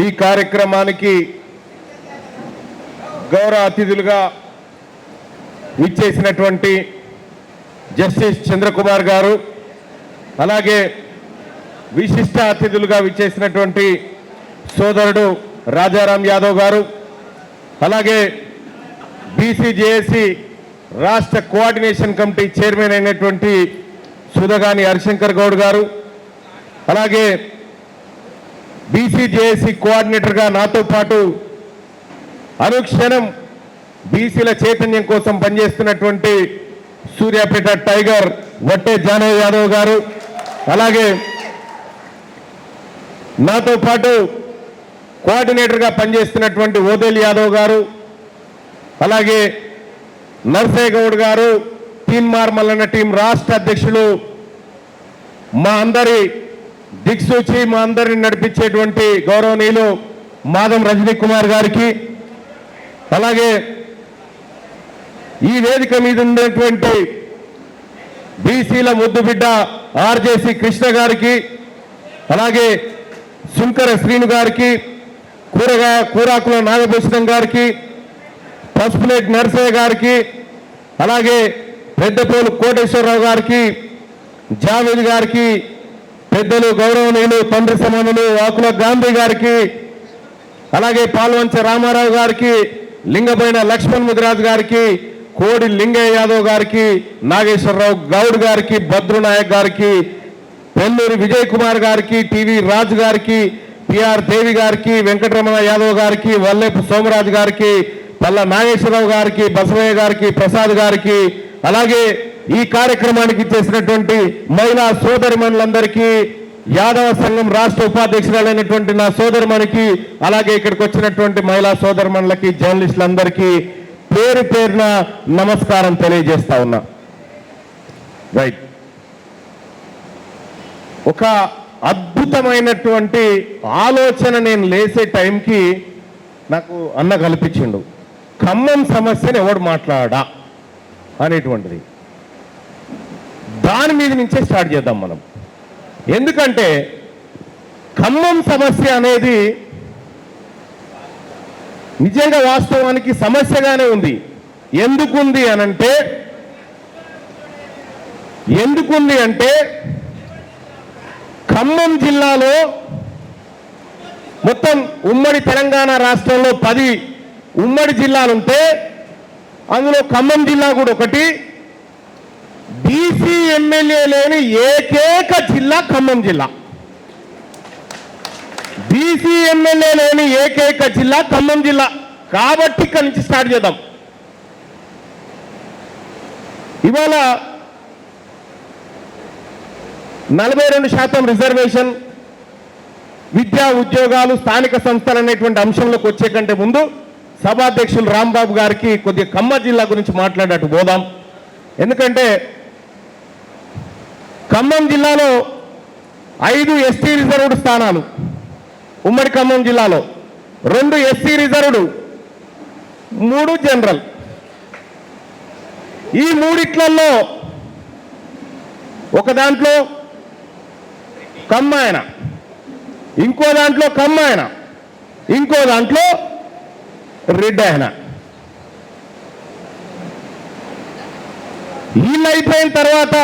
ఈ కార్యక్రమానికి గౌరవ అతిథులుగా విచ్చేసినటువంటి జస్టిస్ చంద్రకుమార్ గారు అలాగే విశిష్ట అతిథులుగా విచ్చేసినటువంటి సోదరుడు రాజారాం యాదవ్ గారు అలాగే బీసీజేఏసీ రాష్ట్ర కోఆర్డినేషన్ కమిటీ చైర్మన్ అయినటువంటి సుధగాని హరిశంకర్ గౌడ్ గారు అలాగే బీసీజేఏసీ కోఆర్డినేటర్గా నాతో పాటు అనుక్షణం బీసీల చైతన్యం కోసం పనిచేస్తున్నటువంటి సూర్యాపేట టైగర్ వట్టే జానయ్య యాదవ్ గారు. అలాగే నాతో పాటు కోఆర్డినేటర్గా పనిచేస్తున్నటువంటి ఓదేల్ యాదవ్ గారు. అలాగే నర్సయ్య గౌడ్ గారు తీన్మార్ మల్లన్న టీం రాష్ట్ర అధ్యక్షులు మా అందరి దిక్సూచి మా అందరిని నడిపించేటువంటి గౌరవనీయులు మాధం రజనీ కుమార్ గారికి అలాగే ఈ వేదిక మీద ఉండేటువంటి బీసీల ముద్దుబిడ్డ ఆర్జేసి కృష్ణ గారికి అలాగే శుంకర శ్రీను గారికి కూరగా కూరాకుల నాగభూషణం గారికి పసుపులేట్ నరసయ్య గారికి అలాగే పెద్దపోలు కోటేశ్వరరావు గారికి జావేద్ గారికి పెద్దలు గౌరవనీయులు తండ్రి సమానులు ఆకుల గాంధీ గారికి అలాగే పాల్వంచ రామారావు గారికి లింగపైన లక్ష్మణ్ ముదిరాజ్ గారికి కోడి లింగయ్య యాదవ్ గారికి నాగేశ్వరరావు గౌడ్ గారికి భద్రు నాయక్ గారికి పెల్లూరి విజయ్ కుమార్ గారికి టీవీ రాజు గారికి పిఆర్ దేవి గారికి వెంకటరమణ యాదవ్ గారికి వల్లేపు సోమరాజు గారికి పల్ల నాగేశ్వరరావు గారికి బసవయ్య గారికి ప్రసాద్ గారికి అలాగే ఈ కార్యక్రమానికి చేసినటువంటి మహిళా సోదరిమణులందరికీ యాదవ సంఘం రాష్ట్ర ఉపాధ్యక్షురాలైనటువంటి నా సోదరిమణికి అలాగే ఇక్కడికి వచ్చినటువంటి మహిళా సోదరిమణులకి జర్నలిస్టులందరికీ పేరు పేరున నమస్కారం తెలియజేస్తా ఉన్నా. రైట్. ఒక అద్భుతమైనటువంటి ఆలోచన నేను లేసే టైంకి నాకు అన్న కల్పించిండు ఖమ్మం సమస్యను ఎవడు మాట్లాడా? అనేటువంటిది. దాని మీద నుంచే స్టార్ట్ చేద్దాం మనం. ఎందుకంటే ఖమ్మం సమస్య అనేది నిజంగా వాస్తవానికి సమస్యగానే ఉంది. ఎందుకుంది అనంటే ఎందుకుంది అంటే ఖమ్మం జిల్లాలో మొత్తం ఉమ్మడి తెలంగాణ రాష్ట్రంలో పది ఉమ్మడి జిల్లాలుంటే అందులో ఖమ్మం జిల్లా కూడా ఒకటి బీసీ ఎమ్మెల్యే లేని ఏకైక జిల్లా ఖమ్మం జిల్లా. బీసీ ఎమ్మెల్యే లేని ఏకైక జిల్లా ఖమ్మం జిల్లా. కాబట్టి ఇక్కడి నుంచి స్టార్ట్ చేద్దాం. ఇవాళ నలభై రెండు శాతం రిజర్వేషన్ విద్యా ఉద్యోగాలు స్థానిక సంస్థలు అనేటువంటి అంశంలోకి వచ్చే కంటే ముందు సభాధ్యక్షులు రాంబాబు గారికి కొద్దిగా ఖమ్మ జిల్లా గురించి మాట్లాడట్టు పోదాం. ఎందుకంటే ఖమ్మం జిల్లాలో ఐదు ఎస్టీ రిజర్వ్డ్ స్థానాలు. ఉమ్మడి ఖమ్మం జిల్లాలో రెండు ఎస్సీ రిజర్వ్డ్ మూడు జనరల్. ఈ మూడిట్లలో ఒక దాంట్లో కమ్మాయన ఇంకో దాంట్లో కమ్మాయన ఇంకో దాంట్లో రెడ్డి ఆయన. వీళ్ళు అయిపోయిన తర్వాత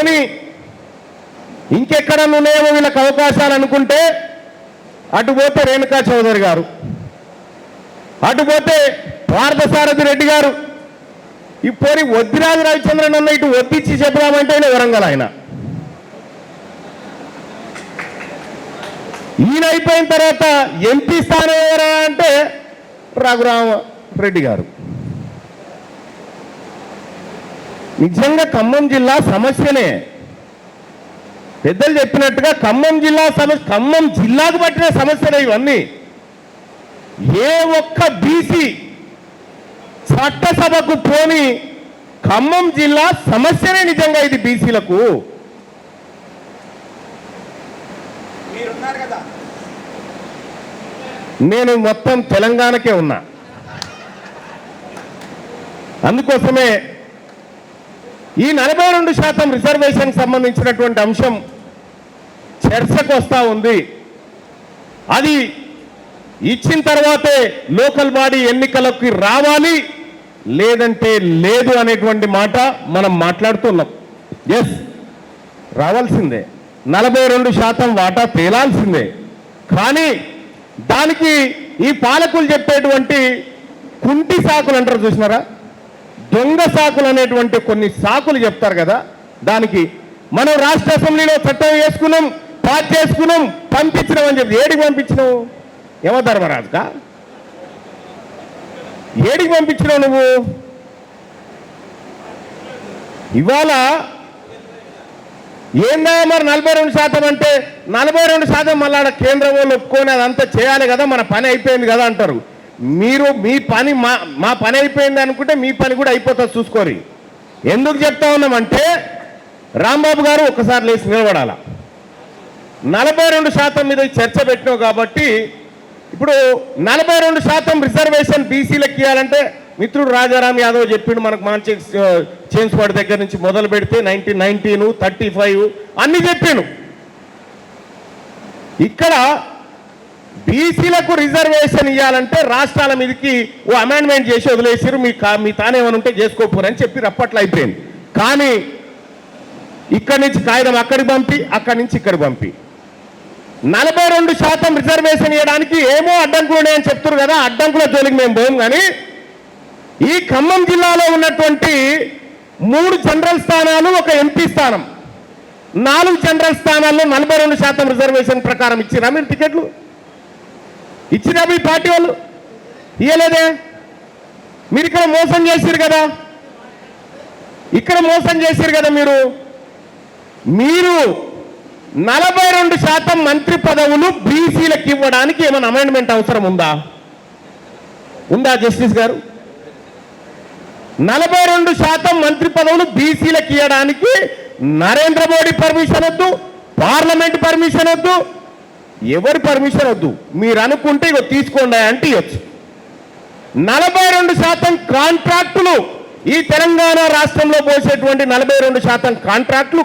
పోని ఇంకెక్కడ ఉన్నాయేమో వీళ్ళకి అవకాశాలు అనుకుంటే అటు పోతే రేణుకా చౌదరి గారు అటు పోతే పార్థసారథి రెడ్డి గారు. ఈ పోని వద్దిరాజు రవిచంద్రన్ అన్న ఇటు వద్దిచ్చి చెప్పదామంటే ఆయన వరంగల్ ఆయన. ఈయన అయిపోయిన తర్వాత ఎంపీ స్థానం ఎవరా అంటే రఘురామ రెడ్డి గారు. నిజంగా ఖమ్మం జిల్లా సమస్యనే. పెద్దలు చెప్పినట్టుగా ఖమ్మం జిల్లా సమస్య ఖమ్మం జిల్లాకు పట్టిన సమస్యలే ఇవన్నీ. ఏ ఒక్క బీసీ చట్టసభకు పోని ఖమ్మం జిల్లా సమస్యనే నిజంగా ఇది బీసీలకు. నేను మొత్తం తెలంగాణకే ఉన్నా. అందుకోసమే ఈ నలభై రెండు శాతం రిజర్వేషన్ సంబంధించినటువంటి అంశం చర్చకు వస్తూ ఉంది. అది ఇచ్చిన తర్వాతే లోకల్ బాడీ ఎన్నికలకి రావాలి లేదంటే లేదు అనేటువంటి మాట మనం మాట్లాడుతున్నాం. ఎస్ రావాల్సిందే. నలభై రెండు శాతం వాటా తేలాల్సిందే. కానీ దానికి ఈ పాలకులు చెప్పేటువంటి కుంటి సాకులు అంటారు చూసినారా? దొంగ సాకులు అనేటువంటి కొన్ని సాకులు చెప్తారు కదా దానికి మనం రాష్ట్ర అసెంబ్లీలో చట్టం వేసుకున్నాం పాస్ చేసుకున్నాం పంపించినాం అని చెప్పి ఏడికి పంపించినావు? ఏమో ధర్మరాజుకా ఏడికి పంపించినావు నువ్వు? ఇవాళ ఏందా మరి నలభై రెండు శాతం అంటే నలభై రెండు శాతం మళ్ళీ ఆడ కేంద్రం వాళ్ళు ఒప్పుకొని అదంతా చేయాలి కదా మన పని అయిపోయింది కదా అంటారు. మీరు మీ పని మా మా పని అయిపోయింది అనుకుంటే మీ పని కూడా అయిపోతుంది చూసుకోరి. ఎందుకు చెప్తా ఉన్నామంటే రాంబాబు గారు ఒకసారి లేచి నిలబడాల. నలభై రెండు శాతం మీద చర్చ పెట్టినావు కాబట్టి ఇప్పుడు నలభై రెండు శాతం రిజర్వేషన్ బీసీలకు ఇవ్వాలంటే మిత్రుడు రాజారాం యాదవ్ చెప్పిండు మనకు మంచి చేంజ్ దగ్గర నుంచి మొదలు పెడితే నైన్టీన్ నైన్టీన్ థర్టీ ఫైవ్ అన్ని చెప్పిండు. ఇక్కడ బీసీలకు రిజర్వేషన్ ఇవ్వాలంటే రాష్ట్రాల మీదకి ఓ అమెండ్మెంట్ చేసి వదిలేసారు మీ మీ తానేమని ఉంటే చేసుకోపోరని చెప్పి అప్పట్లో అయిపోయింది. కానీ ఇక్కడి నుంచి కాగితం అక్కడికి పంపి అక్కడి నుంచి ఇక్కడికి పంపి. నలభై రెండు శాతం రిజర్వేషన్ ఇవ్వడానికి ఏమో అడ్డంకులు ఉన్నాయని చెప్తారు కదా అడ్డంకుల జోలికి మేము పోం కానీ ఈ ఖమ్మం జిల్లాలో ఉన్నటువంటి మూడు జనరల్ స్థానాలు ఒక ఎంపీ స్థానం. నాలుగు జనరల్ స్థానాల్లో నలభై రెండు శాతం రిజర్వేషన్ ప్రకారం ఇచ్చిరా మీరు టికెట్లు? ఇచ్చిరా మీ పార్టీ వాళ్ళు? ఇయ్యలేదే? మీరు ఇక్కడ మోసం చేశారు కదా? ఇక్కడ మోసం చేశారు కదా మీరు? మీరు నలభై రెండు శాతం మంత్రి పదవులు బీసీలకు ఇవ్వడానికి ఏమైనా అమెండ్మెంట్ అవసరం ఉందా? ఉందా జస్టిస్ గారు? నలభై రెండు శాతం మంత్రి పదవులు బీసీలకు ఇవ్వడానికి నరేంద్ర మోడీ పర్మిషన్ వద్దు పార్లమెంట్ పర్మిషన్ వద్దు ఎవరి పర్మిషన్ వద్దు? మీరు అనుకుంటే ఇక తీసుకోండి అంటే ఇవ్వచ్చు. నలభై రెండు శాతం కాంట్రాక్టులు ఈ తెలంగాణ రాష్ట్రంలో పోసేటువంటి నలభై రెండు శాతం కాంట్రాక్టులు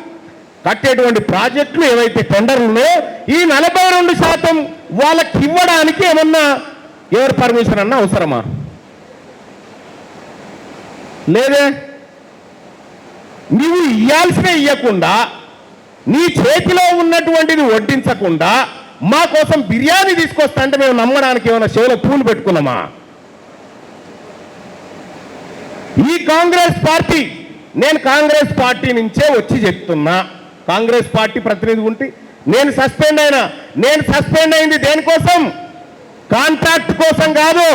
కట్టేటువంటి ప్రాజెక్టులు ఏవైతే టెండర్లు ఈ నలభై రెండు శాతం వాళ్ళకి ఇవ్వడానికి ఏమన్నా ఎవరి పర్మిషన్ అన్నా అవసరమా? లేదే? నువ్వు ఇయ్యాల్సిన ఇయ్యకుండా నీ చేతిలో ఉన్నటువంటిది వడ్డించకుండా మా కోసం బిర్యానీ తీసుకొస్తా అంటే మేము నమ్మడానికి ఏమైనా చెవిలో పూలు పెట్టుకున్నామా? ఈ కాంగ్రెస్ పార్టీ నేను కాంగ్రెస్ పార్టీ నుంచే వచ్చి చెప్తున్నా. కాంగ్రెస్ పార్టీ ప్రతినిధి ఉంటే నేను సస్పెండ్ అయినా నేను సస్పెండ్ అయింది దేనికోసం? కాంట్రాక్ట్ కోసం కాదు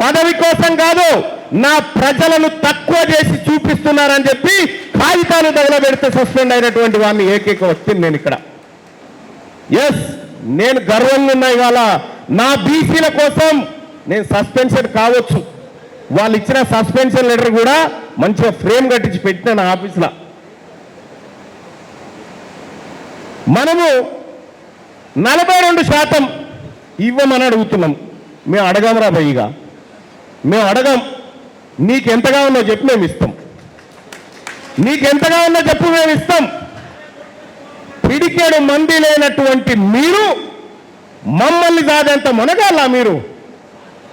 పదవి కోసం కాదు నా ప్రజలను తక్కువ చేసి చూపిస్తున్నారని చెప్పి కాగితాలు తగలబెడితే సస్పెండ్ అయినటువంటి వాడిని ఏకైక వ్యక్తిని నేను ఇక్కడ. ఎస్ నేను గర్వంగా ఉన్న ఇవాళ నా బీసీల కోసం నేను సస్పెన్షన్ కావచ్చు. వాళ్ళు ఇచ్చిన సస్పెన్షన్ లెటర్ కూడా మంచిగా ఫ్రేమ్ కట్టించి పెట్టిన నా ఆఫీసులో మనము నలభై రెండు శాతం ఇవ్వమని అడుగుతున్నాం. మేము అడగమరా భయ్యగా మేము అడగం. నీకెంతగా ఉందో చెప్పు మేము ఇస్తాం. నీకెంతగా ఉందో చెప్పు మేము ఇస్తాం. పిడికేడు మంది లేనటువంటి మీరు మమ్మల్ని కాదంత మునగాల మీరు?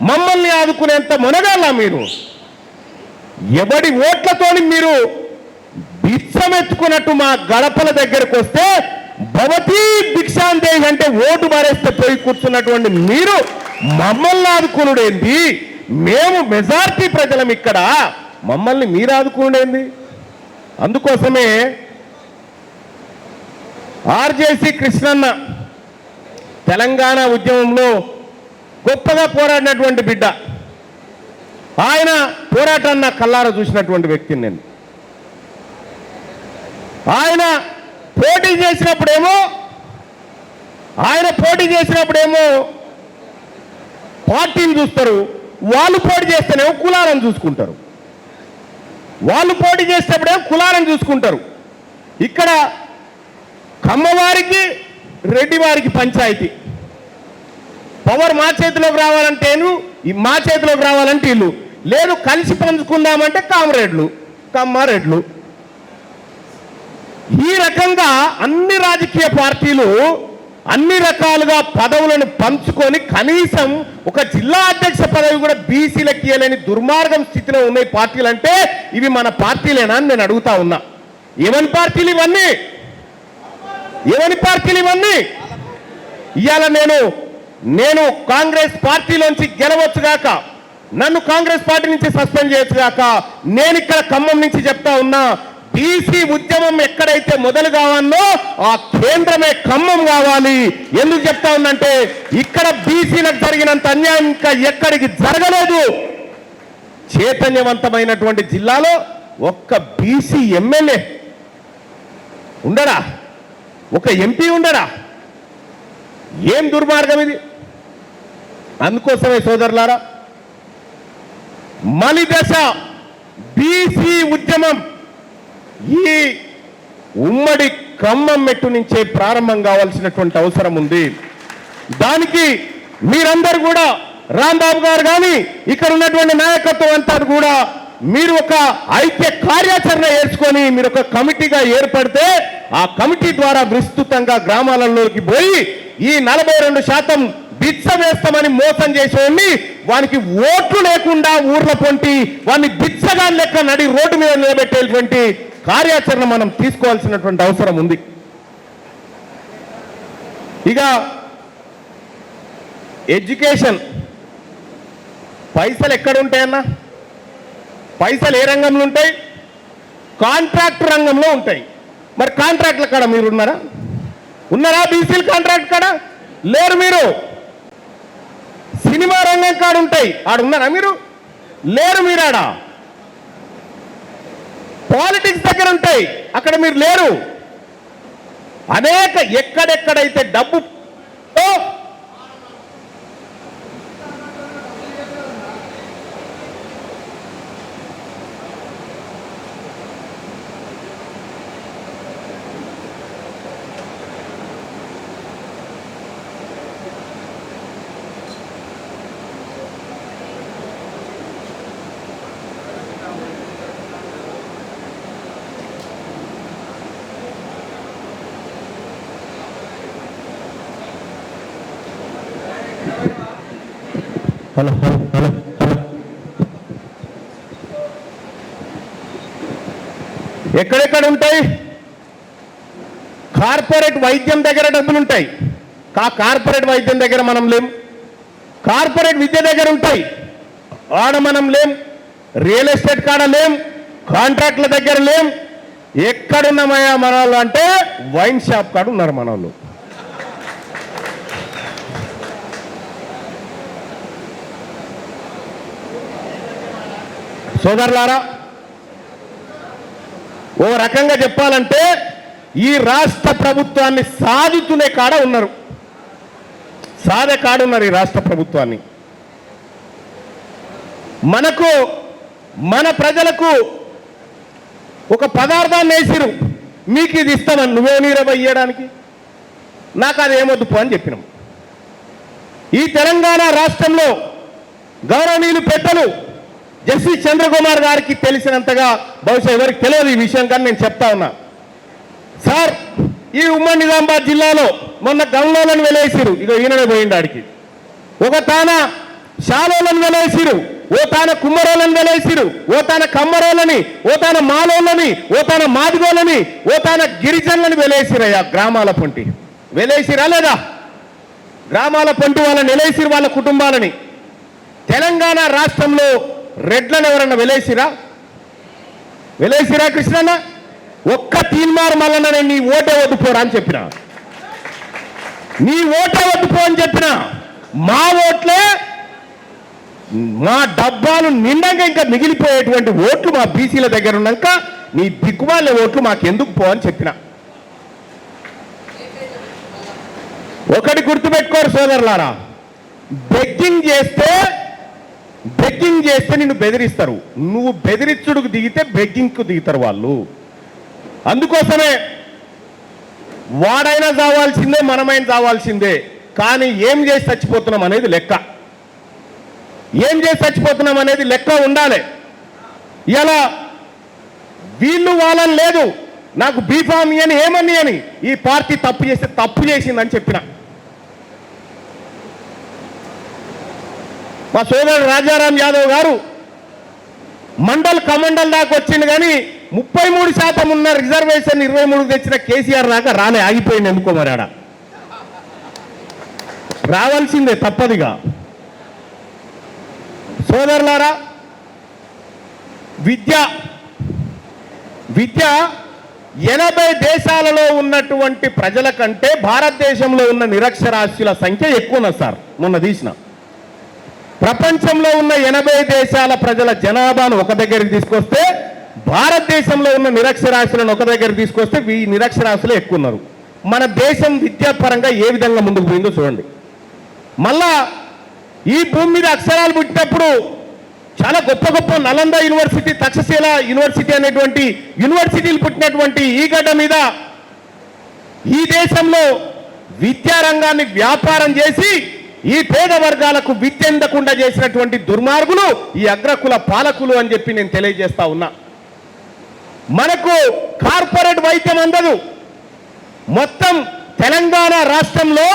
మమ్మల్ని ఆదుకునేంత మునగాల మీరు? ఎవడి ఓట్లతోని మీరు బిచ్చమెత్తుకున్నట్టు మా గడపల దగ్గరకు వస్తే భవతి భిక్షాందేహి అంటే ఓటు మారేస్తే పోయి కూర్చున్నటువంటి మీరు మమ్మల్ని ఆదుకునుడేంది? మేము మెజార్టీ ప్రజలం ఇక్కడ. మమ్మల్ని మీరు ఆదుకునుడేంది? అందుకోసమే ఆర్జేసి కృష్ణన్న తెలంగాణ ఉద్యమంలో గొప్పగా పోరాడినటువంటి బిడ్డ. ఆయన పోరాటాన్ని కల్లార చూసినటువంటి వ్యక్తిని నేను. ఆయన పోటీ చేసినప్పుడేమో ఆయన పోటీ చేసినప్పుడేమో పార్టీని చూస్తారు వాళ్ళు పోటీ చేస్తేనేమో కులాలను చూసుకుంటారు. వాళ్ళు పోటీ చేసేటప్పుడేమో కులాలను చూసుకుంటారు. ఇక్కడ కమ్మవారికి రెడ్డి వారికి పంచాయతీ. పవర్ మా చేతిలోకి రావాలంటేను ఈ మా చేతిలోకి రావాలంటే ఇల్లు. లేదు కలిసి పంచుకుందామంటే కామరేడ్లు కమ్మారెడ్లు. ఈ రకంగా అన్ని రాజకీయ పార్టీలు అన్ని రకాలుగా పదవులను పంచుకొని కనీసం ఒక జిల్లా అధ్యక్ష పదవి కూడా బీసీలకి ఇవ్వలేని దుర్మార్గం స్థితిలో ఉన్నాయి పార్టీలు అంటే ఇవి మన పార్టీలేనా అని నేను అడుగుతా ఉన్నా. ఏమని పార్టీలు ఇవన్నీ? ఏమని పార్టీలు ఇవన్నీ? ఇవాళ నేను నేను కాంగ్రెస్ పార్టీలోంచి గెలవచ్చుగాక నన్ను కాంగ్రెస్ పార్టీ నుంచి సస్పెండ్ చేయొచ్చుగాక నేను ఇక్కడ ఖమ్మం నుంచి చెప్తా ఉన్నా బీసీ ఉద్యమం ఎక్కడైతే మొదలు కావాలో ఆ కేంద్రమే ఖమ్మం కావాలి. ఎందుకు చెప్తా ఉందంటే ఇక్కడ బీసీలకు జరిగినంత అన్యాయం ఇంకా ఎక్కడికి జరగలేదు. చైతన్యవంతమైనటువంటి జిల్లాలో ఒక్క బీసీ ఎమ్మెల్యే ఉండడా? ఒక ఎంపీ ఉండడా? ఏం దుర్మార్గం ఇది? అందుకోసమే సోదరులారా మలిదశ బీసీ ఉద్యమం ఈ ఉమ్మడి ఖమ్మం మెట్టు నుంచే ప్రారంభం కావాల్సినటువంటి అవసరం ఉంది. దానికి మీరందరూ కూడా రాంబాబు గారు కానీ ఇక్కడ ఉన్నటువంటి నాయకత్వం అంతా కూడా మీరు ఒక ఐక్య కార్యాచరణ ఏర్చుకొని మీరు ఒక కమిటీగా ఏర్పడితే ఆ కమిటీ ద్వారా విస్తృతంగా గ్రామాలలోకి పోయి ఈ నలభై రెండు శాతం బిచ్చ వేస్తామని మోసం చేసేవాడిని. వానికి ఓట్లు లేకుండా ఊర్ల పొంటి వాడిని బిచ్చగా లెక్క నడి రోడ్డు మీద నిలబెట్టేటువంటి కార్యాచరణ మనం తీసుకోవాల్సినటువంటి అవసరం ఉంది. ఇక ఎడ్యుకేషన్ పైసలు ఎక్కడ ఉంటాయన్నా? పైసలు ఏ రంగంలో ఉంటాయి? కాంట్రాక్ట్ రంగంలో ఉంటాయి. మరి కాంట్రాక్ట్ల కాడ మీరు ఉన్నారా ఉన్నారా బీసీలు కాంట్రాక్ట్ కాడ? లేరు మీరు. సినిమా రంగం కాడ ఉంటాయి. ఆడ ఉన్నారా మీరు? లేరు మీరాడ పాలిటిక్స్ దగ్గర ఉంటాయి. అక్కడ మీరు లేరు. అనేక ఎక్కడెక్కడైతే డబ్బు ఓ, హలో హలో హలో హలో. ఎక్కడెక్కడ ఉంటాయి? కార్పొరేట్ వైద్యం దగ్గర డబ్బులు ఉంటాయి. కా కార్పొరేట్ వైద్యం దగ్గర మనం లేం. కార్పొరేట్ విద్య దగ్గర ఉంటాయి. ఆడ మనం లేం. రియల్ ఎస్టేట్ కాడ లేం. కాంట్రాక్ట్ల దగ్గర లేం. ఎక్కడున్నామయ్యా మన వాళ్ళు అంటే వైన్ షాప్ కాడ ఉన్నారు మన వాళ్ళు సోదరులారా ఓ రకంగా చెప్పాలంటే ఈ రాష్ట్ర ప్రభుత్వాన్ని సాధుతునే కాడ ఉన్నారు. సాధే కాడ ఉన్నారు ఈ రాష్ట్ర ప్రభుత్వాన్ని. మనకు మన ప్రజలకు ఒక పదార్థాన్ని వేసిరు. మీకు ఇది ఇస్తామని నువ్వే నీరవ ఇయ్యడానికి? నాకు అది ఏమొద్దు పో అని చెప్పినాం. ఈ తెలంగాణ రాష్ట్రంలో గౌరవనీయులు పెట్టలు జస్టిస్ చంద్రకుమార్ గారికి తెలిసినంతగా బహుశా ఎవరికి తెలియదు ఈ విషయం కానీ నేను చెప్తా ఉన్నా. సార్ ఈ ఉమ్మడి నిజామాబాద్ జిల్లాలో మొన్న గంగోలను వెలేసిరు. ఇక ఈయననే పోయింది ఆడికి. ఒక తాన శాలోలను వెలేసిరు ఓ తాన కుమ్మరోలను వెలేసిరు ఓ తాన కమ్మరోలని ఓ తాన మాలోలని ఓ తాన మాదిగోళ్ళని ఓ తాన గిరిజనులను వెలేసిరయ్యా గ్రామాల పొంటి. వెలేసిరా లేదా? గ్రామాల పొంటి వాళ్ళని వెలేసిరు వాళ్ళ కుటుంబాలని. తెలంగాణ రాష్ట్రంలో రెడ్లను ఎవరన్నా వెలేసిరా? వెలేసిరా కృష్ణన్న? ఒక్క తీన్మార్ మల్లన్న నేను నీ ఓటే వద్దుపోరా అని చెప్పిన. నీ ఓటే వద్దుపో అని చెప్పిన. మా ఓట్లే మా డబ్బాలు నిండంగా ఇంకా మిగిలిపోయేటువంటి ఓట్లు మా బీసీల దగ్గర ఉన్నాక నీ దిక్కుమాల ఓట్లు మాకెందుకు పో అని చెప్పిన. ఒకటి గుర్తుపెట్టుకోరు సోదరులారా బెగ్గింగ్ చేస్తే బెగ్గింగ్ చేస్తే నిన్ను బెదిరిస్తారు. నువ్వు బెదిరించుడుకు దిగితే బెగ్గింగ్కు దిగుతారు వాళ్ళు. అందుకోసమే వాడైనా చావాల్సిందే మనమైనా చావాల్సిందే. కానీ ఏం చేసి చచ్చిపోతున్నాం అనేది లెక్క. ఏం చేసి చచ్చిపోతున్నాం అనేది లెక్క ఉండాలి. ఇలా వీళ్ళు వాళ్ళని లేదు. నాకు బీఫామి అని ఏమని అని. ఈ పార్టీ తప్పు చేస్తే తప్పు చేసిందని చెప్పిన. మా సోదరుడు రాజారాం యాదవ్ గారు మండల్ కమండల్ దాకా వచ్చింది కానీ ముప్పై మూడు శాతం ఉన్న రిజర్వేషన్ ఇరవై మూడు తెచ్చిన కేసీఆర్ దాకా రాలే ఆగిపోయింది ఎందుకో మరి ఆడ. రావాల్సిందే తప్పదిగా. సోదరులారా విద్య విద్య ఎనభై దేశాలలో ఉన్నటువంటి ప్రజల కంటే భారతదేశంలో ఉన్న నిరక్షరాస్యుల సంఖ్య ఎక్కువ ఉన్నది సార్ మొన్న తీసిన. ప్రపంచంలో ఉన్న ఎనభై దేశాల ప్రజల జనాభాను ఒక దగ్గరికి తీసుకొస్తే భారతదేశంలో ఉన్న నిరక్షరాస్యులను ఒక దగ్గర తీసుకొస్తే ఈ నిరక్షరాస్యులు ఎక్కువ ఉన్నారు మన దేశం విద్యాపరంగా ఏ విధంగా ముందుకు పోయిందో చూడండి. మళ్ళా ఈ భూమి మీద అక్షరాలు పుట్టినప్పుడు చాలా గొప్ప గొప్ప నలంద యూనివర్సిటీ తక్షశీల యూనివర్సిటీ అనేటువంటి యూనివర్సిటీలు పుట్టినటువంటి ఈ గడ్డ మీద ఈ దేశంలో విద్యారంగాన్ని వ్యాపారం చేసి ఈ పేద వర్గాలకు విద్య అందకుండా చేసినటువంటి దుర్మార్గులు ఈ అగ్రకుల పాలకులు అని చెప్పి నేను తెలియజేస్తా ఉన్నా. మనకు కార్పొరేట్ వైద్యం అందదు. మొత్తం తెలంగాణ రాష్ట్రంలో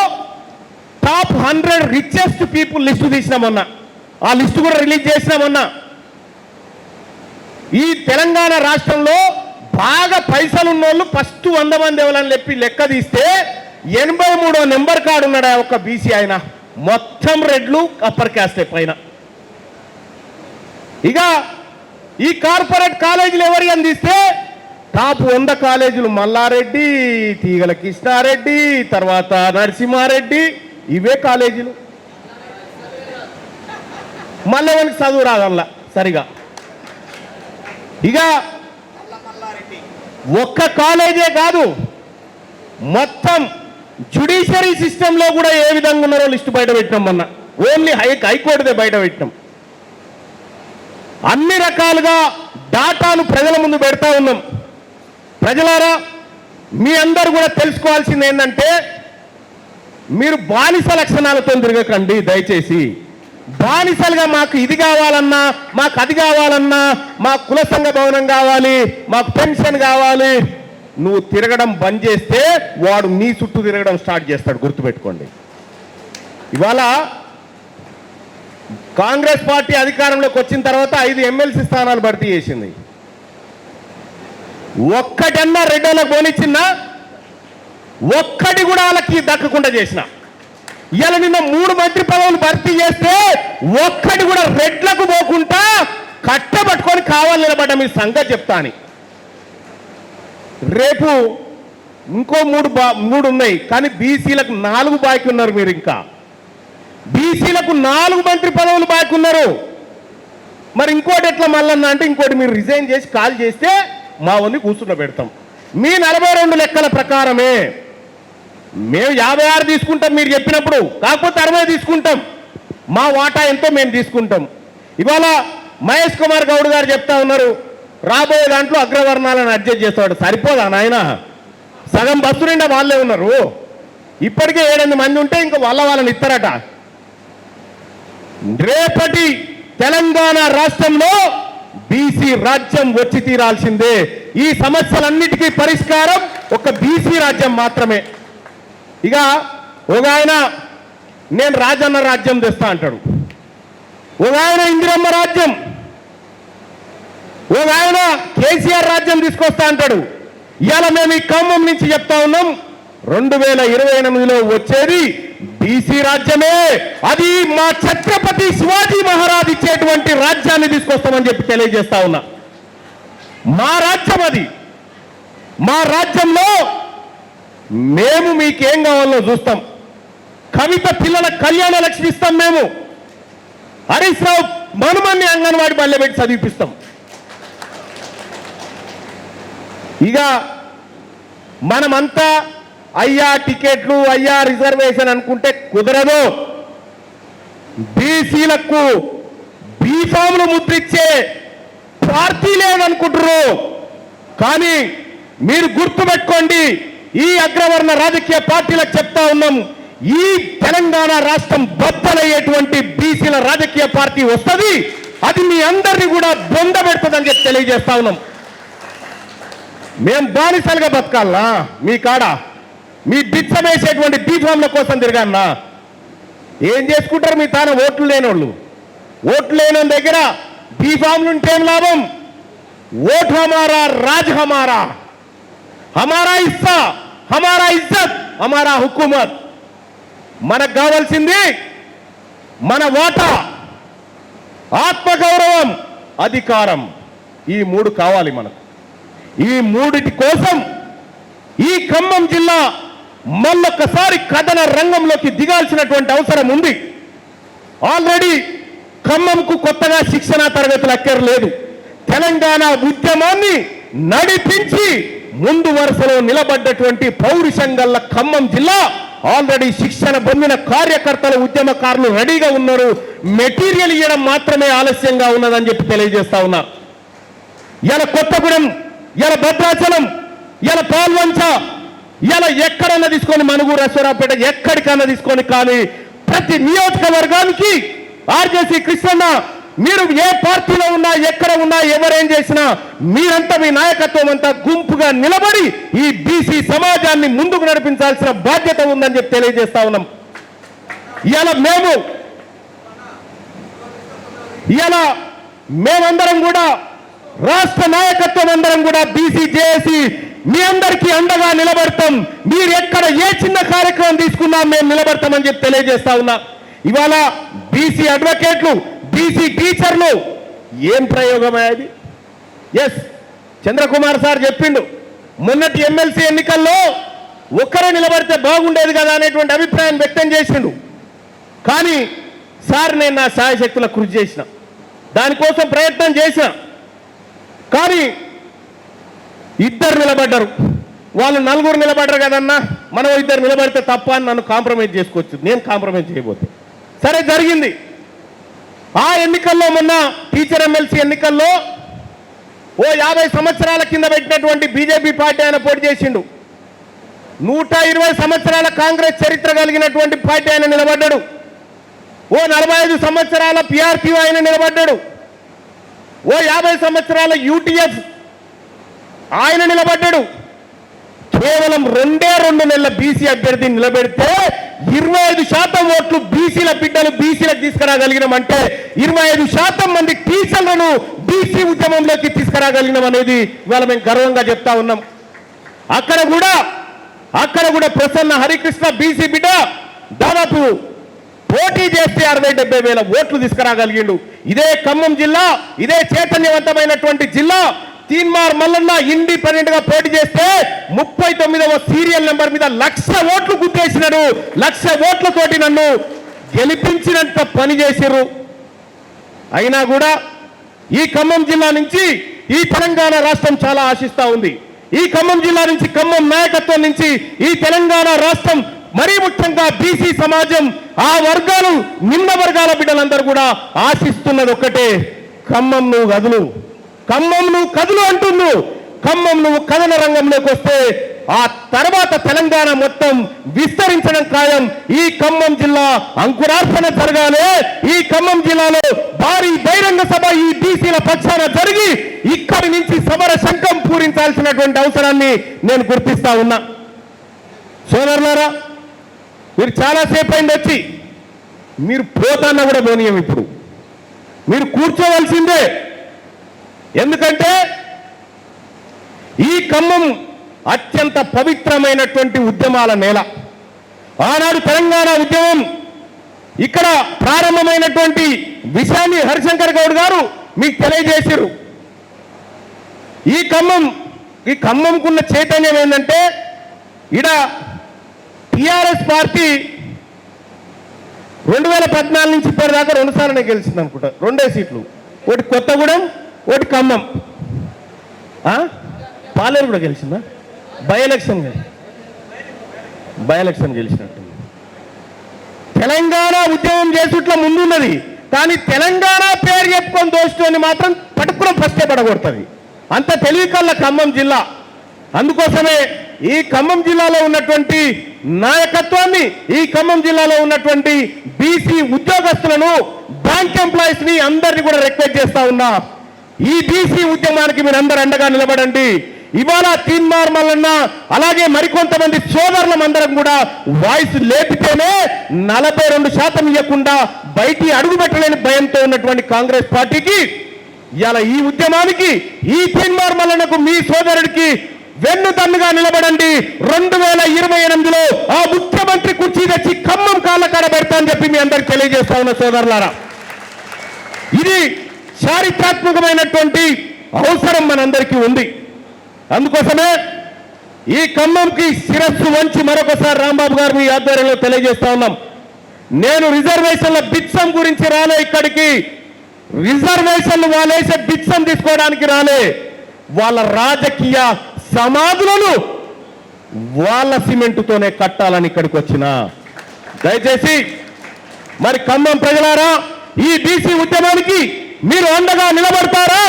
top hundred richest people list తీసినామన్నా ఆ లిస్టు కూడా రిలీజ్ చేసినామన్నా ఈ తెలంగాణ రాష్ట్రంలో బాగా పైసలు ఉన్నోళ్ళు ఫస్ట్ వంద మంది ఎవరని చెప్పి లెక్క తీస్తే ఎనభై మూడో నెంబర్ కార్డు ఉన్నాడు ఒక బీసీ ఆయన. మొత్తం రెడ్లు అప్పర్ క్యాస్టే పైన. ఇక ఈ కార్పొరేట్ కాలేజీలు ఎవరి అందిస్తే టాప్ వంద కాలేజీలు మల్లారెడ్డి తీగల కృష్ణారెడ్డి తర్వాత నరసింహారెడ్డి ఇవే కాలేజీలు. మళ్ళీ చదువు రాదల్ల సరిగా. ఇక ఒక్క కాలేజే కాదు మొత్తం జుడిషియరీ సిస్టంలో కూడా ఏ విధంగా ఉన్నారో లిస్టు బయట పెట్టినాం మొన్న. ఓన్లీ హై హైకోర్టుదే బయట పెట్టినాం. అన్ని రకాలుగా డాటాను ప్రజల ముందు పెడతా ఉన్నాం. ప్రజలారా మీ అందరు కూడా తెలుసుకోవాల్సింది ఏంటంటే మీరు బానిస లక్షణాలతో తిరగకండి దయచేసి. బానిసలుగా మాకు ఇది కావాలన్నా మాకు అది కావాలన్నా మాకు కుల సంఘ భవనం కావాలి మాకు పెన్షన్ కావాలి నువ్వు తిరగడం బంద్ చేస్తే వాడు నీ చుట్టూ తిరగడం స్టార్ట్ చేస్తాడు గుర్తుపెట్టుకోండి. ఇవాళ కాంగ్రెస్ పార్టీ అధికారంలోకి వచ్చిన తర్వాత ఐదు ఎమ్మెల్సీ స్థానాలు భర్తీ చేసింది. ఒక్కటన్నా రెడ్డన్న పోనిచ్చిందా ఒక్కటి కూడా వాళ్ళకి దక్కకుండా చేసిన. ఇవాళ నిన్న మూడు మంత్రి పదవులు భర్తీ చేస్తే ఒక్కటి కూడా రెడ్లకు పోకుండా కట్టబట్టుకొని కావాలి నిలబడ్డ మీ సంగతి చెప్తాను. రేపు ఇంకో మూడు బా మూడు ఉన్నాయి కానీ బీసీలకు నాలుగు బాకీ ఉన్నారు మీరు ఇంకా. బీసీలకు నాలుగు మంత్రి పదవులు బాకీ ఉన్నారు. మరి ఇంకోటి ఎట్లా మళ్ళన్నా అంటే ఇంకోటి మీరు రిజైన్ చేసి కాల్ చేస్తే మా వన్ని కూర్చున్న పెడతాం. మీ నలభై రెండు లెక్కల ప్రకారమే మేము యాభై ఆరు తీసుకుంటాం మీరు చెప్పినప్పుడు కాకపోతే అరవై తీసుకుంటాం. మా వాటా ఎంతో మేము తీసుకుంటాం. ఇవాళ మహేష్ కుమార్ గౌడ్ గారు చెప్తా ఉన్నారు రాబోయే దాంట్లో అగ్రవర్ణాలను అడ్జస్ట్ చేస్తాడు సరిపోదా నాయన? సగం బస్సు నిండా వాళ్ళే ఉన్నారు. ఇప్పటికే ఏడెనిమిది మంది ఉంటే ఇంకా వాళ్ళ వాళ్ళని ఇస్తారట. రేపటి తెలంగాణ రాష్ట్రంలో బీసీ రాజ్యం వచ్చి తీరాల్సిందే. ఈ సమస్యలన్నిటికీ పరిష్కారం ఒక బీసీ రాజ్యం మాత్రమే. ఇక ఒక ఆయన నేను రాజన్న రాజ్యం తెస్తా అంటాడు. ఒక ఆయన ఇందిరమ్మ రాజ్యం. ఓ ఆయన కేసీఆర్ రాజ్యం తీసుకొస్తా అంటాడు. ఇవాళ మేము ఈ ఖమ్మం నుంచి చెప్తా ఉన్నాం రెండు వేల ఇరవై ఎనిమిదిలో వచ్చేది బీసీ రాజ్యమే. అది మా ఛత్రపతి శివాజీ మహారాజ్ ఇచ్చేటువంటి రాజ్యాన్ని తీసుకొస్తామని చెప్పి తెలియజేస్తా ఉన్నా. మా రాజ్యం అది. మా రాజ్యంలో మేము మీకేం కావాలో చూస్తాం. కవిత పిల్లల కళ్యాణ లక్ష్మి ఇస్తాం మేము. హరీష్ రావు మనుమన్ని అంగన్వాడి బల్లె పెట్టి చదివిపిస్తాం. ఇక మనమంతా అయ్యా టికెట్లు అయ్యా రిజర్వేషన్ అనుకుంటే కుదరదు. బీసీలకు బీఫామ్లు ముద్రిచ్చే పార్టీ లేదనుకుంటారు కానీ మీరు గుర్తుపెట్టుకోండి ఈ అగ్రవర్ణ రాజకీయ పార్టీలకు చెప్తా ఉన్నాం ఈ తెలంగాణ రాష్ట్రం బద్దలయ్యేటువంటి బీసీల రాజకీయ పార్టీ వస్తుంది అది మీ అందరినీ కూడా బొంద పెడుతుందని చెప్పి తెలియజేస్తా ఉన్నాం. మేం బానిసలుగా బతకాలనా? మీ కాడ మీ బిచ్చమేసేటువంటి బీఫామ్ల కోసం తిరగాలనా ఏం చేసుకుంటారు మీ తాన ఓట్లు లేనోళ్ళు? ఓట్లు లేని దగ్గర బీఫామ్లు ఉంటే ఏం లాభం? ఓట్ హమారా రాజ్ హమారా? హమారా ఇస్సా హమారా ఇజ్జత్ హమారా హుకుమత్. మనకు కావాల్సింది మన వాటా. ఆత్మగౌరవం అధికారం. ఈ మూడు కావాలి మనకు. ఈ మూడిటి కోసం ఈ ఖమ్మం జిల్లా మళ్ళొక్కసారి కథన రంగంలోకి దిగాల్సినటువంటి అవసరం ఉంది. ఆల్రెడీ ఖమ్మంకు కొత్తగా శిక్షణ తరగతులు అక్కర్లేదు. తెలంగాణ ఉద్యమాన్ని నడిపించి ముందు వరుసలో నిలబడ్డటువంటి పౌరుషం గల్ల ఖమ్మం జిల్లా ఆల్రెడీ శిక్షణ పొందిన కార్యకర్తలు ఉద్యమకారులు రెడీగా ఉన్నారు. మెటీరియల్ ఇవ్వడం మాత్రమే ఆలస్యంగా ఉన్నదని చెప్పి తెలియజేస్తా ఉన్నా. ఇలా కొత్తగూడెం ఇలా భద్రాచలం ఇలా పాల్వంచ ఇలా ఎక్కడన్నా తీసుకొని మనుగూరు అశ్వరాపేట ఎక్కడికన్నా తీసుకొని కానీ ప్రతి నియోజకవర్గానికి ఆర్జేసీ కృష్ణన్న మీరు ఏ పార్టీలో ఉన్నా ఎక్కడ ఉన్నా ఎవరేం చేసినా మీరంతా మీ నాయకత్వం అంతా గుంపుగా నిలబడి ఈ బీసీ సమాజాన్ని ముందుకు నడిపించాల్సిన బాధ్యత ఉందని చెప్పి తెలియజేస్తా ఉన్నాం. ఇలా మేము ఇలా మేమందరం కూడా రాష్ట్ర నాయకత్వం అందరం కూడా బీసీ జేఏసీ మీ అందరికీ అండగా నిలబడతాం. మీరు ఎక్కడ ఏ చిన్న కార్యక్రమం తీసుకున్నా మేము నిలబడతామని చెప్పి తెలియజేస్తా ఉన్నా. ఇవాళ బీసీ అడ్వకేట్లు బీసీ టీచర్లు ఏం ప్రయోగమే అది? ఎస్ చంద్రకుమార్ సార్ చెప్పిండు. మొన్నటి ఎమ్మెల్సీ ఎన్నికల్లో ఒక్కరే నిలబడితే బాగుండేది కదా అనేటువంటి అభిప్రాయం వ్యక్తం చేసిండు. కానీ సార్ నేను నా సాయశక్తుల కృషి చేసిన. దానికోసం ప్రయత్నం చేసిన. కానీ ఇద్దరు నిలబడ్డారు. వాళ్ళు నలుగురు నిలబడ్డారు కదన్నా మనం ఇద్దరు నిలబడితే తప్ప అని నన్ను కాంప్రమైజ్ చేసుకోవచ్చు. నేను కాంప్రమైజ్ చేయబోతే. సరే జరిగింది. ఆ ఎన్నికల్లో మొన్న టీచర్ ఎమ్మెల్సీ ఎన్నికల్లో ఓ యాభై సంవత్సరాల కింద పెట్టినటువంటి బీజేపీ పార్టీ ఆయన పోటీ చేసిండు. నూట ఇరవై సంవత్సరాల కాంగ్రెస్ చరిత్ర కలిగినటువంటి పార్టీ ఆయన నిలబడ్డాడు. ఓ నలభై ఐదు సంవత్సరాల పిఆర్టీ ఆయన నిలబడ్డాడు. ఓ యాభై సంవత్సరాల యూటీఎఫ్ ఆయన నిలబడ్డాడు. కేవలం రెండే రెండు నెలల బీసీ అభ్యర్థిని నిలబెడితే ఇరవై ఐదు శాతం ఓట్లు బీసీల బిడ్డలు బీసీలకు తీసుకురాగలిగినామంటే ఇరవై ఐదు శాతం మంది టీచర్లను బీసీ ఉద్యమంలోకి తీసుకురాగలిగినాం అనేది ఇవాళ మేము గర్వంగా చెప్తా ఉన్నాం. అక్కడ కూడా అక్కడ కూడా ప్రసన్న హరికృష్ణ బీసీ బిడ్డ దాదాపు పోటీ చేస్తే అరవై డెబ్బై వేల ఓట్లు తీసుకురాగలిగిండు. ఇదే ఖమ్మం జిల్లా ఇదే చైతన్యవంతమైనటువంటి జిల్లా. తీన్మార్ మల్లన్న ఇండిపెండెంట్గా పోటీ చేస్తే ముప్పై తొమ్మిదవ సీరియల్ నెంబర్ మీద లక్ష ఓట్లు గుర్తేసినాడు లక్ష ఓట్లతోటి నన్ను గెలిపించినంత పని చేసిర్రు. అయినా కూడా ఈ ఖమ్మం జిల్లా నుంచి ఈ తెలంగాణ రాష్ట్రం చాలా ఆశిస్తా ఉంది. ఈ ఖమ్మం జిల్లా నుంచి ఖమ్మం నాయకత్వం నుంచి ఈ తెలంగాణ రాష్ట్రం మరీ ముఖ్యంగా బీసీ సమాజం ఆ వర్గాలు నిమ్న వర్గాల బిడ్డలందరూ కూడా ఆశిస్తున్నది ఒక్కటే ఖమ్మం నువ్వు కదులు. ఖమ్మం నువ్వు కదులు అంటున్నావు ఖమ్మం నువ్వు కథన రంగంలోకి వస్తే ఆ తర్వాత తెలంగాణ మొత్తం విస్తరించడం ఖాయం. ఈ ఖమ్మం జిల్లా అంకురార్పణ జరగాలి. ఈ ఖమ్మం జిల్లాలో భారీ బహిరంగ సభ ఈ బీసీల పక్షాన జరిగి ఇక్కడి నుంచి సమర శంఖం పూరించాల్సినటువంటి అవసరాన్ని నేను గుర్తిస్తా ఉన్నా. సోదరులారా మీరు చాలాసేపు అయింది వచ్చి. మీరు పోతాన్న కూడా పోనీయం ఇప్పుడు. మీరు కూర్చోవలసిందే. ఎందుకంటే ఈ ఖమ్మం అత్యంత పవిత్రమైనటువంటి ఉద్యమాల నేల. ఆనాడు తెలంగాణ ఉద్యమం ఇక్కడ ప్రారంభమైనటువంటి విషయాన్ని హరిశంకర్ గౌడ్ గారు మీకు తెలియజేశారు ఈ ఖమ్మం ఈ ఖమ్మంకున్న చైతన్యం ఏంటంటే ఇడ టిఆర్ఎస్ పార్టీ రెండు వేల పద్నాలుగు నుంచి ఇప్పటిదాకా రెండుసార్లు నేను గెలిచింది అనుకుంటా. రెండే సీట్లు. ఒకటి కొత్తగూడెం ఒకటి ఖమ్మం. ఆ? పాలేరు కూడా గెలిచిందా? బై ఎలక్షన్ బై ఎలక్షన్ గెలిచినట్టు. తెలంగాణ ఉద్యమం చేసుట్ల ముందున్నది. కానీ తెలంగాణ పేరు చెప్పుకొని దోచుకొని మాత్రం పట్టుకురం ఫస్టే పడగొడుతుంది. అంత తెలివికల్ల ఖమ్మం జిల్లా. అందుకోసమే ఈ ఖమ్మం జిల్లాలో ఉన్నటువంటి నాయకత్వాన్ని ఈ ఖమ్మం జిల్లాలో ఉన్నటువంటి బీసీ ఉద్యోగస్తులను బ్యాంక్ ఎంప్లాయీస్ని అందరినీ కూడా రిక్వెస్ట్ చేస్తా ఉన్నా. ఈ బీసీ ఉద్యమానికి మీరు అందరు అండగా నిలబడండి. ఇవాళ తీన్ మల్లన్న అలాగే మరికొంతమంది సోదరులమందరం కూడా వాయిస్ లేపితేనే నలభై రెండు శాతం ఇవ్వకుండా బయటి అడుగు పెట్టలేని భయంతో ఉన్నటువంటి కాంగ్రెస్ పార్టీకి ఇవాళ ఈ ఉద్యమానికి ఈ తీన్ మల్లన్నకు మీ సోదరుడికి వెన్నుదన్నుగా నిలబడండి. రెండు వేల ఇరవై ఎనిమిదిలో ఆ ముఖ్యమంత్రి కుర్చీ తెచ్చి ఖమ్మం కాళ్ళ కాడ పెడతా అని చెప్పి మీ అందరికి తెలియజేస్తా ఉన్న సోదరులారా. ఇది చారిత్రాత్మకమైనటువంటి అవసరం మనందరికీ ఉంది. అందుకోసమే ఈ ఖమ్మంకి శిరస్సు వంచి మరొకసారి రాంబాబు గారు మీ ఆధ్వర్యంలో తెలియజేస్తా ఉన్నాం. నేను రిజర్వేషన్ల బిత్సం గురించి రాలే ఇక్కడికి. రిజర్వేషన్లు వాళ్ళేసే బిత్సం తీసుకోవడానికి రాలే. వాళ్ళ రాజకీయ సమాధులను వాళ్ళ సిమెంటుతోనే కట్టాలని ఇక్కడికి వచ్చిన. దయచేసి మరి ఖమ్మం ప్రజలారా ఈ బీసీ ఉద్యమానికి మీరు అండగా నిలబడతారా?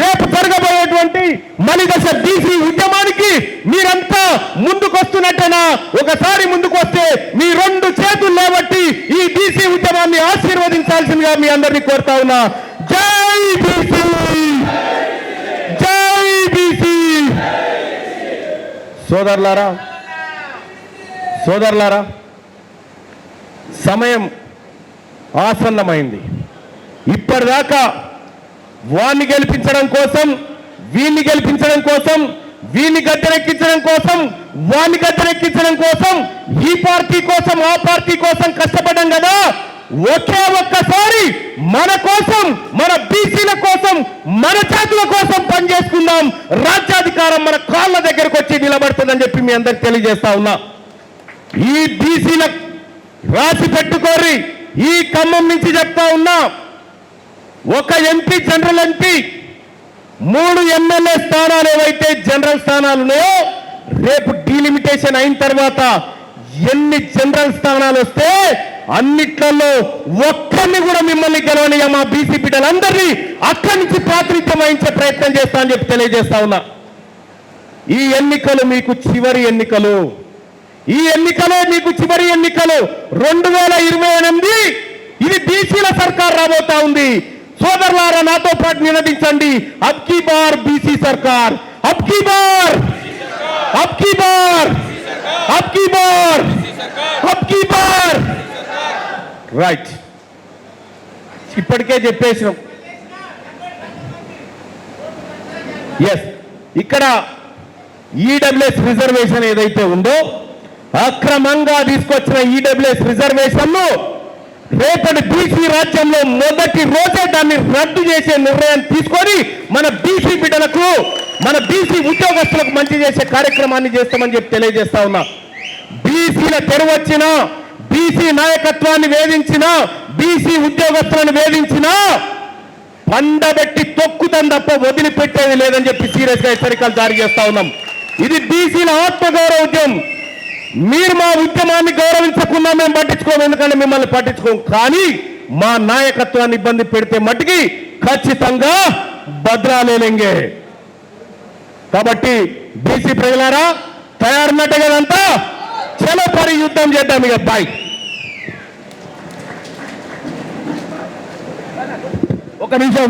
రేపు జరగబోయేటువంటి మలిదశ బీసీ ఉద్యమానికి మీరంతా ముందుకొస్తున్నట్టేనా? ఒకసారి ముందుకొస్తే మీ రెండు చేతులు లేబట్టి ఈ బీసీ ఉద్యమాన్ని ఆశీర్వదించాల్సిందిగా మీ అందరినీ కోరుతా ఉన్నా జై బీసీ జై బీసీ సోదరులారా సోదరులారా సమయం ఆసన్నమైంది. ఇప్పటిదాకా వాణ్ణి గెలిపించడం కోసం వీణ్ణి గెలిపించడం కోసం వీణ్ణి గద్దెనెక్కించడం కోసం వాణ్ణి గద్దెనెక్కించడం కోసం ఈ పార్టీ కోసం ఆ పార్టీ కోసం కష్టపడ్డాం కదా? ఒకే ఒక్కసారి మన కోసం మన బీసీల కోసం మన జాతుల కోసం పనిచేసుకుందాం. రాజ్యాధికారం మన కాళ్ళ దగ్గరకు వచ్చి నిలబడుతుందని చెప్పి మీ అందరికి తెలియజేస్తా ఉన్నా. ఈ బీసీల రాసి పెట్టుకోరి ఈ ఖమ్మం నుంచి చెప్తా ఉన్నా. ఒక ఎంపీ జనరల్ ఎంపీ మూడు ఎమ్మెల్యే స్థానాలు ఏవైతే జనరల్ స్థానాలు ఉన్నాయో రేపు డీలిమిటేషన్ అయిన తర్వాత ఎన్ని జనరల్ స్థానాలు వస్తే అన్నిట్లలో ఒక్కరిని కూడా మిమ్మల్ని గెలవనియ మా బీసీ బిడ్డలందరినీ అక్కడి నుంచి ప్రాతినిధ్యం వహించే ప్రయత్నం చేస్తా అని చెప్పి తెలియజేస్తా ఉన్నా. ఈ ఎన్నికలు మీకు చివరి ఎన్నికలు. ఈ ఎన్నికలే మీకు చివరి ఎన్నికలు. రెండు వేల ఇరవై ఎనిమిది ఇది బీసీల సర్కార్ రాబోతా ఉంది. సోదరులారా నాతో పాటు నినదించండి. అబ్ బార్ బీసీ సర్కార్. అబ్ కీ బార్. అబ్ కీ బార్. అబ్ కీ బార్. అబ్ బార్. రైట్ ఇప్పటికే చెప్పేసినాం. ఎస్ ఇక్కడ ఈడబ్ల్యూఎస్ రిజర్వేషన్ ఏదైతే ఉందో అక్రమంగా తీసుకొచ్చిన ఈడబ్ల్యూఎస్ రిజర్వేషన్ను రేపటి బీసీ రాజ్యంలో మొదటి రోజే దాన్ని రద్దు చేసే నిర్ణయం తీసుకొని మన బీసీ బిడ్డలకు మన బీసీ ఉద్యోగస్తులకు మంచి చేసే కార్యక్రమాన్ని చేస్తామని చెప్పి తెలియజేస్తా ఉన్నా. బీసీల తెరవచ్చినా బీసీ నాయకత్వాన్ని వేధించిన బీసీ ఉద్యోగస్తులను వేధించినా పండబెట్టి తొక్కుతాం తప్ప వదిలిపెట్టేది లేదని చెప్పి సీరియస్గా హెచ్చరికలు జారీ చేస్తా ఉన్నాం. ఇది బీసీల ఆత్మగౌరవ ఉద్యమం. మీరు మా ఉద్యమాన్ని గౌరవించకుండా మేము పట్టించుకోము ఎందుకంటే మిమ్మల్ని పట్టించుకోము. కానీ మా నాయకత్వాన్ని ఇబ్బంది పెడితే మట్టికి ఖచ్చితంగా భద్రాలేలింగే కాబట్టి బీసీ ప్రజలారా తయారున్నట్టే కదంతా చలో పరి యుద్ధం చేద్దాం ఇక. బాయ్ ఒక నిమిషం